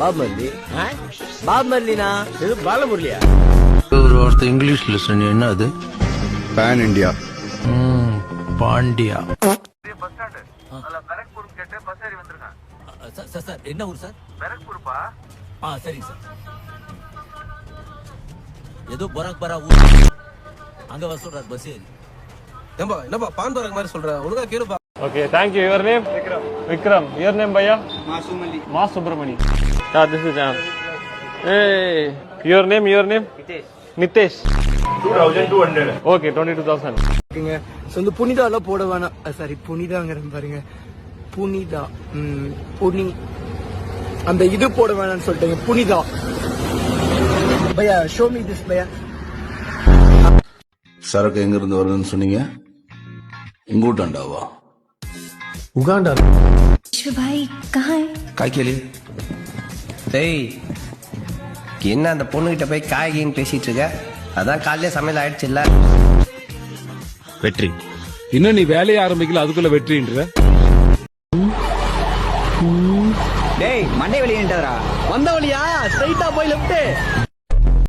Pop மல்லி. பாப் மல்லினா? இது பாலமுரளியா? ஒரு வார்த்தை இங்கிலீஷ்ல சொன்னீங்க என்ன அது? பேன் இண்டியா ம், பாண்டியா. சார் என்ன ஊர் சார்? பெரக்பூர்ப்பா? ஆ சரிங்க சார். ஏதோ பராக் பரா ஊர். அங்க வர சொல்றாரு பஸ் ஏறி. என்னப்பா பான் பராக் மாதிரி சொல்ற? ஒழுங்கா கேளுப்பா. Okay, thank you. Your Your name, Bhaiya? Masumali. Mas Subramani. Yeah, this is Jam. Hey, your name, your name? Nitesh. Nitesh. 2200. Okay, 22,000. இருக்குங்க ஸோ வந்து புனிதாலாம் போட வேணாம் சாரி புனிதாங்கிற பாருங்க புனிதா ம், புனி அந்த இது போட வேணாம்னு சொல்லிட்டேங்க புனிதா பையா ஷோ மீ திஸ் பையா சரக்கு எங்க இருந்து வருதுன்னு சொன்னீங்க இங்கூட்டாண்டாவா உகாண்டா विश्व भाई कहाँ है காய் கேளு டேய் என்ன அந்த பொண்ணுகிட்ட போய் காய்கின்னு பேசிட்டு இருக்க அதான் காலையில சமையல் ஆயிடுச்சுல்ல வெற்றி இன்னும் நீ வேலையை ஆரம்பிக்கல அதுக்குள்ள வெற்றின்ற டேய் மண்டை வெளியேண்டா வந்த வழியா ஸ்ட்ரைட்டா போய் லெஃப்ட்